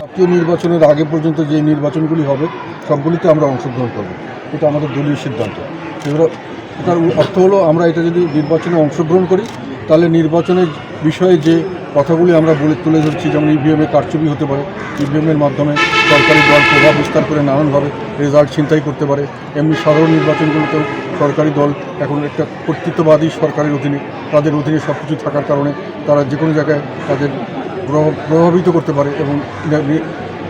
জাতীয় নির্বাচনের আগে পর্যন্ত যে নির্বাচনগুলি হবে, সবগুলিতে আমরা অংশগ্রহণ করব। এটা আমাদের দলীয় সিদ্ধান্ত। এবার এটার অর্থ হলো, আমরা এটা যদি নির্বাচনে অংশগ্রহণ করি, তাহলে নির্বাচনের বিষয়ে যে কথাগুলি আমরা বলে তুলে ধরছি, যেমন ইভিএমে কারচুপি হতে পারে ইভিএমের মাধ্যমে সরকারি দল প্রভাব বিস্তার করে নানানভাবে রেজাল্ট ছিনতাই করতে পারে, এমনি সাধারণ নির্বাচনগুলোতেও সরকারি দল এখন একটা কর্তৃত্ববাদী সরকারের অধীনে, তাদের অধীনে সব কিছু থাকার কারণে তারা যে কোনো জায়গায় তাদের প্রভাব- প্রভাবিত করতে পারে এবং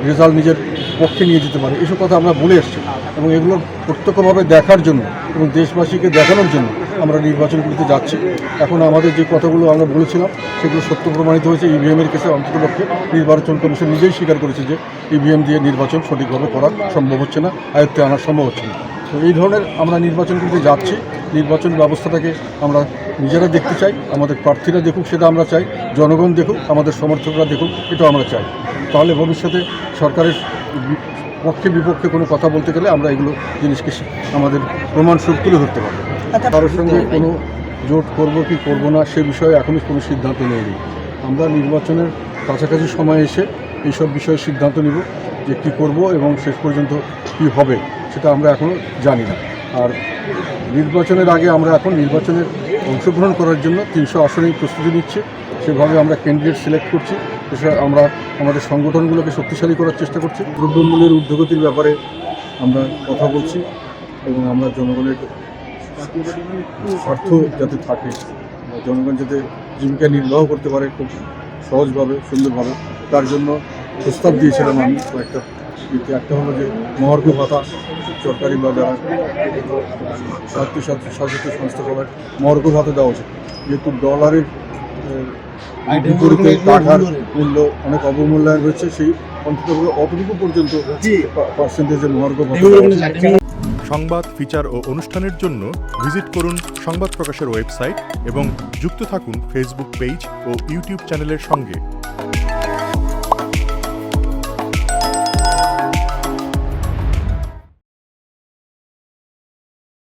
রেজাল্ট নিজের পক্ষে নিয়ে যেতে পারে। এসব কথা আমরা বলে এসছি এবং এগুলো প্রত্যক্ষভাবে দেখার জন্য এবং দেশবাসীকে দেখানোর জন্য আমরা নির্বাচনগুলিতে যাচ্ছি। এখন আমাদের যে কথাগুলো আমরা বলেছিলাম, সেগুলো সত্য প্রমাণিত হয়েছে। ইভিএমের কেসে অন্ততপক্ষে নির্বাচন কমিশন নিজেই স্বীকার করেছে যে ইভিএম দিয়ে নির্বাচন সঠিকভাবে করা সম্ভব হচ্ছে না, আয়ত্তে আনা সম্ভব হচ্ছে না। তো এই ধরনের আমরা নির্বাচনগুলিতে যাচ্ছি। নির্বাচন ব্যবস্থাটাকে আমরা নিজেরা দেখতে চাই আমাদের প্রার্থীরা দেখুক সেটা আমরা চাই জনগণ দেখুক আমাদের সমর্থকরা দেখুক এটাও আমরা চাই। তাহলে ভবিষ্যতে সরকারের পক্ষে বিপক্ষে কোনো কথা বলতে গেলে আমরা এগুলো জিনিসকে আমাদের প্রমাণস্বরূপ তুলে ধরতে পারব। কারোর সঙ্গে কোনো জোট করব কি করব না সে বিষয়ে এখনই কোনো সিদ্ধান্ত নেই। আমরা নির্বাচনের কাছাকাছি সময় এসে এইসব বিষয়ে সিদ্ধান্ত নিব যে কি করব এবং শেষ পর্যন্ত কি হবে সেটা আমরা এখনও জানি না। আর নির্বাচনের আগে আমরা এখন নির্বাচনের অংশগ্রহণ করার জন্য তিনশো আসনেই প্রস্তুতি নিচ্ছি। সেভাবে আমরা ক্যান্ডিডেট সিলেক্ট করছি। এছাড়া আমরা আমাদের সংগঠনগুলোকে শক্তিশালী করার চেষ্টা করছি। দ্রব্যমূল্যের ঊর্ধ্বগতির ব্যাপারে আমরা কথা বলছি এবং আমরা জনগণের স্বার্থ যাতে থাকে জনগণ যাতে জীবিকা নির্বাহ করতে পারে খুব সহজভাবে, সুন্দরভাবে, তার জন্য প্রস্তাব দিয়েছিলাম আমি কয়েকটা ইতে একটা হলো যে মহার্ঘ ভাতা সরকারি বা যারা স্বার্থ শাসিত সংস্থা সবার মহার্ঘ ভাতা দেওয়া উচিত। যেহেতু ডলারের বিপরীতে টাকার মূল্য অনেক অবমূল্যায়ন হয়েছে সেই অন্তত অতটুকু পর্যন্ত পার্সেন্টেজের মহার্ঘ ভাতা সংবাদ ফিচার ও অনুষ্ঠানের জন্য ভিজিট করুন সংবাদ প্রকাশের ওয়েবসাইট এবং যুক্ত থাকুন ফেসবুক পেজ ও ইউটিউব চ্যানেলের সঙ্গে।